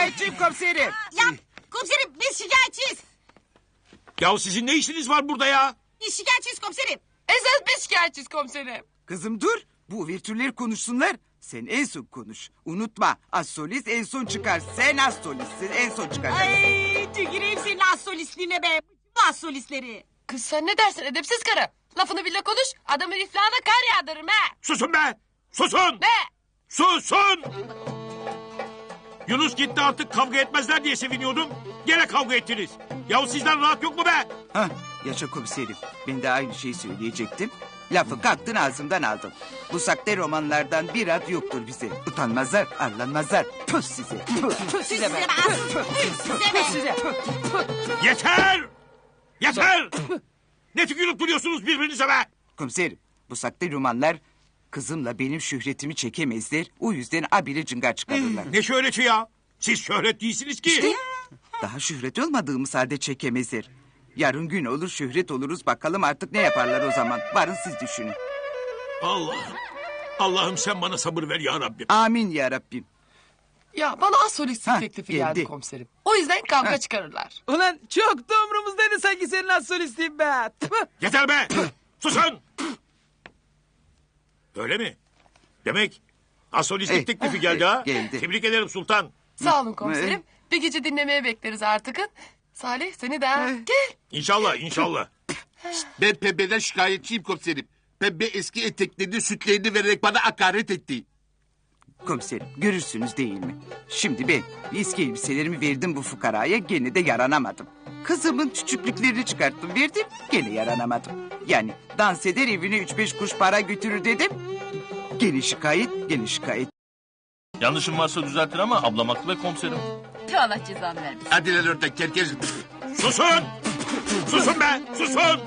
şikayetçiyim komiserim. Ya komiserim biz şikayetçiyiz. Ya sizin ne işiniz var burada ya? Biz şikayetçiyiz komiserim. Esas biz şikayetçiyiz komiserim. Kızım dur. Bu virtüller konuşsunlar. Sen en son konuş. Unutma az solist en son çıkar. Sen az solistsin en son çıkacaksın. Ay tüküreyim senin az solistliğine be. Bu az solistleri. Kız sen ne dersin edepsiz karı? Lafını bile konuş adamın iflahına kar yağdırırım ha. Susun be! Susun! Ne? Susun! Yunus gitti artık kavga etmezler diye seviniyordum. Gene kavga ettiniz. Yahu sizden rahat yok mu be? Hah yaşa komiserim. Ben de aynı şeyi söyleyecektim. Lafı kalktın ağzımdan aldın. Bu sakte romanlardan bir ad yoktur bize. Utanmazlar, arlanmazlar. Püh size. Püh, püh size be. Be. Size be. Size. Yeter! Yeter! ne tükürüp duruyorsunuz birbirinize be? Komiserim bu sakte romanlar kızımla benim şöhretimi çekemezler. O yüzden abire cıngar çıkarırlar. Ne şöhreti ya? Siz şöhret değilsiniz ki. Daha şöhret olmadığımız halde çekemezler. Yarın gün olur şöhret oluruz bakalım artık ne yaparlar o zaman. Varın siz düşünün. Allah'ım. Allah'ım sen bana sabır ver ya Rabbim. Amin ya Rabbim. Ya bana az solistlik Ha, teklifi geldi. geldi komiserim. O yüzden kavga çıkarırlar. Ulan çok da umurumuzdaydı sanki senin az solistliğin be. Tüh. Yeter be! Susun! Öyle mi? Demek asolistlik Eh, teklifi geldi ha? geldi. Tebrik ederim sultan. Sağ olun komiserim. Bir gece dinlemeye bekleriz artıkın. Salih seni de ha. Gel. İnşallah inşallah. Ben pembeden şikayetçiyim komiserim. Pembe eski eteklerini sütlerini vererek bana hakaret etti. Komiserim görürsünüz değil mi? Şimdi ben eski elbiselerimi verdim bu fukaraya gene de yaranamadım. Kızımın küçüklüklerini çıkarttım verdim gene yaranamadım. Yani dans eder evine üç beş kuş para götürür dedim. Gene şikayet gene şikayet. Yanlışım varsa düzeltin ama ablam haklı ve komiserim. Tüh Allah cezanı vermesin. Hadi lan oradan kerkez. Susun! Susun be! Susun!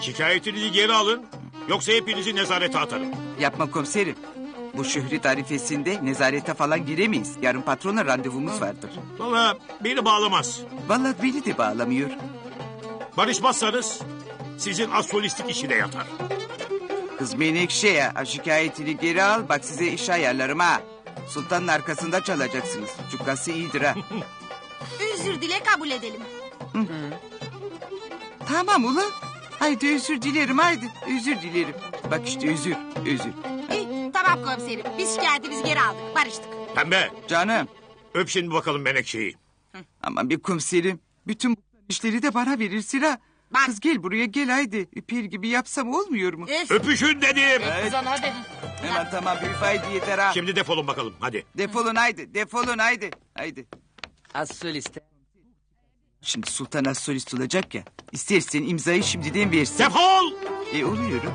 Şikayetinizi geri alın. Yoksa hepinizi nezarete atarım. Yapma komiserim. Bu şöhret arifesinde nezarete falan giremeyiz. Yarın patronla randevumuz vardır. Valla beni bağlamaz. Vallahi beni de bağlamıyor. Barışmazsanız sizin asolistik işine yatar. Kız Menekşe ya şikayetini geri al bak size iş ayarlarım ha. Sultanın arkasında çalacaksınız. Cukkası iyidir ha. Özür dile kabul edelim. tamam ulan. Haydi özür dilerim haydi. Özür dilerim. Bak işte özür özür. Tamam komiserim. Biz şikayetimizi geri aldık. Barıştık. Pembe Canım öp şimdi bakalım Menekşe'yi. aman bir komiserim. Bütün bu işleri de bana verirsin ha. Bak. Kız gel buraya gel haydi. Öper gibi yapsam olmuyor mu? Öf. Öpüşün dedim. Kızan hadi. Hemen tamam bir fayda yeter ha. Şimdi defolun bakalım hadi. Defolun haydi defolun haydi. Haydi. Az solist. Şimdi Sultan az solist olacak ya. İstersen imzayı şimdiden versin. Defol! E oluyorum.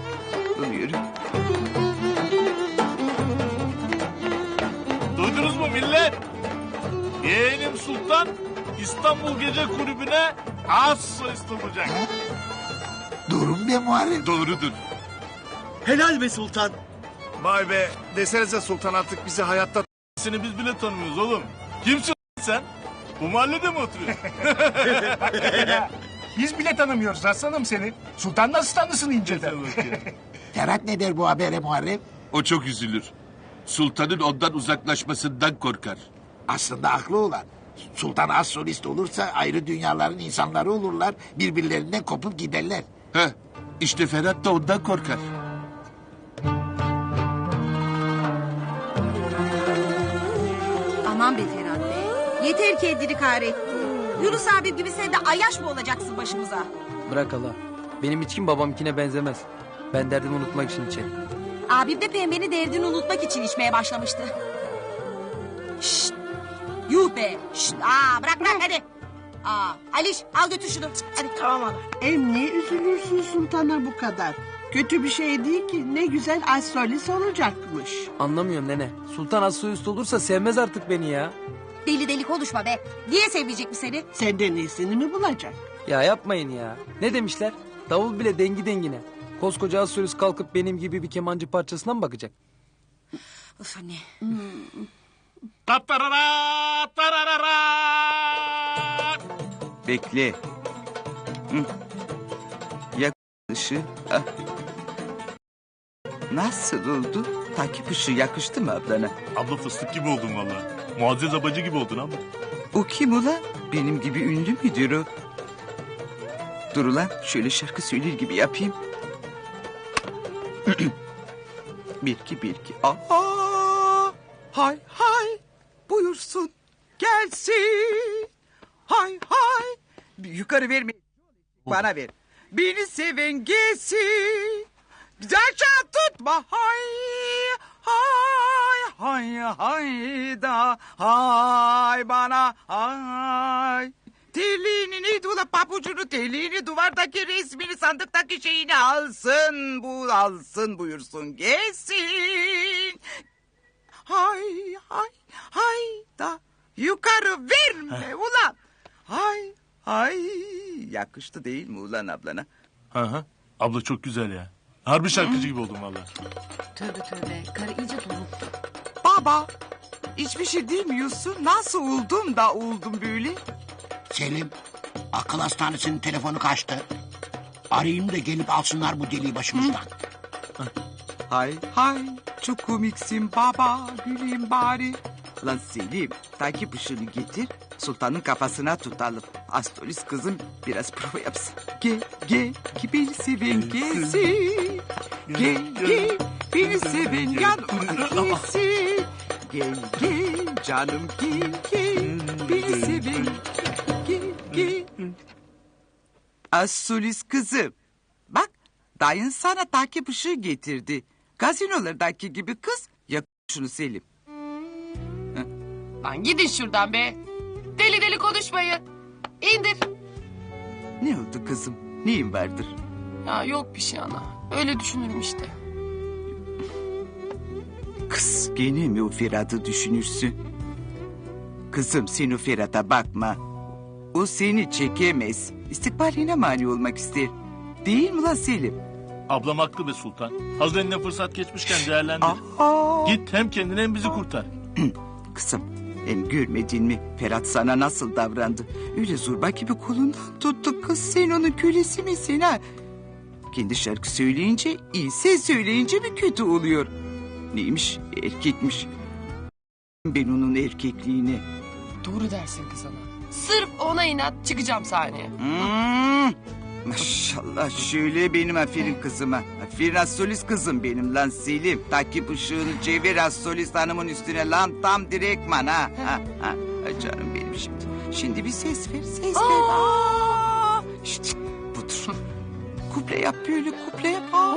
Oluyorum. Yeğenim Sultan İstanbul Gece Kulübü'ne az solist olacak. Durum be Muharrem. Doğrudur. Helal be sultan. Vay be desenize sultan artık bizi hayatta Seni biz bile tanımıyoruz oğlum. Kimsin sen? Bu mahallede mi oturuyorsun? Biz bile tanımıyoruz aslanım seni. Sultan nasıl tanısın inceden? Ferhat ne der bu habere Muharrem? O çok üzülür. Sultanın ondan uzaklaşmasından korkar. Aslında haklı olan. Sultan az solist olursa ayrı dünyaların insanları olurlar. Birbirlerinden kopup giderler. Heh, işte Ferhat da ondan korkar. Aman be Ferhat be. Yeter kendini kahretti. Yunus abi gibi sen de ayaş mı olacaksın başımıza? Bırak Allah. Benim içkim babamkine benzemez. Ben derdimi unutmak için içerim. Abim de pembeni derdini unutmak için içmeye başlamıştı. Yuh be. Şşt. Aa, bırak bırak hadi. Aa, Aliş al götür şunu. Hadi. Tamam ana. Em niye üzülürsün sultana bu kadar? Kötü bir şey değil ki. Ne güzel astrolist olacakmış. Anlamıyorum nene. Sultan az olursa sevmez artık beni ya. Deli deli konuşma be. Niye sevmeyecek mi seni? Senden iyisini mi bulacak? Ya yapmayın ya. Ne demişler? Davul bile dengi dengine. Koskoca az kalkıp benim gibi bir kemancı parçasına mı bakacak? Of anne. Tatarara, tararara. Bekle. Hı. Yak ışığı. Ah. Nasıl oldu? Takip ışığı yakıştı mı ablana? Abla fıstık gibi oldun valla. Muazzez abacı gibi oldun ama. O kim ulan? Benim gibi ünlü müdür o? Dur ulan şöyle şarkı söyler gibi yapayım. bir iki bir iki. Aa, hay hay buyursun gelsin. Hay hay. Yukarı verme. Bana ver. Beni seven gelsin. Çal tutma hay hay hay hay da hay bana hay. Terliğini neydi ula pabucunu terliğini duvardaki resmini sandıktaki şeyini alsın bu alsın buyursun gelsin. Hay hay hay da yukarı verme ulan. Hay hay yakıştı değil mi ulan ablana? Hı hı. Abla çok güzel ya. Harbi şarkıcı gibi oldum valla. Tövbe tövbe. Karı iyice tozuktu. Baba hiçbir şey demiyorsun. Nasıl oldum da oldum böyle? Selim, akıl hastanesinin telefonu kaçtı. Arayayım da gelip alsınlar bu deliği başımızdan. Hay hay çok komiksin baba güleyim bari. Lan Selim takip ışığını getir sultanın kafasına tutalım. Astolis kızım biraz prova yapsın. Gel gel ki beni seven gelsin. Gel gel beni seven yan gelsin. Gel gel canım gel gel beni seven gel gel. Astolis kızım bak dayın sana takip ışığı getirdi. Gazinolardaki gibi kız yak şunu Selim. Lan gidin şuradan be. Deli deli konuşmayın. İndir. Ne oldu kızım? Neyin vardır? Ya yok bir şey ana. Öyle düşünürüm işte. Kız gene mi o Ferhat'ı düşünürsün? Kızım sen o Ferhat'a bakma. O seni çekemez. İstikbaline mani olmak ister. Değil mi lan Selim? Ablam haklı be Sultan. Hazır eline fırsat geçmişken değerlendir. Aha. Git hem kendini hem bizi kurtar. Kızım hem görmedin mi Ferhat sana nasıl davrandı? Öyle zorba gibi kolundan tuttu kız sen onun kölesi misin ha? Kendi şarkı söyleyince iyi ses söyleyince mi kötü oluyor? Neymiş erkekmiş. Ben onun erkekliğine. Doğru dersin kız ana. Sırf ona inat çıkacağım sahneye. Hmm. Maşallah şöyle benim aferin kızıma. Aferin astrolist kızım benim lan Selim. Takip ışığını çevir astrolist hanımın üstüne lan tam direktman ha. ha, ha. Ay canım benim şimdi. Şimdi bir ses ver ses ver. Aa! Şşt, budur. Kuple yap böyle kuple yap. Aa!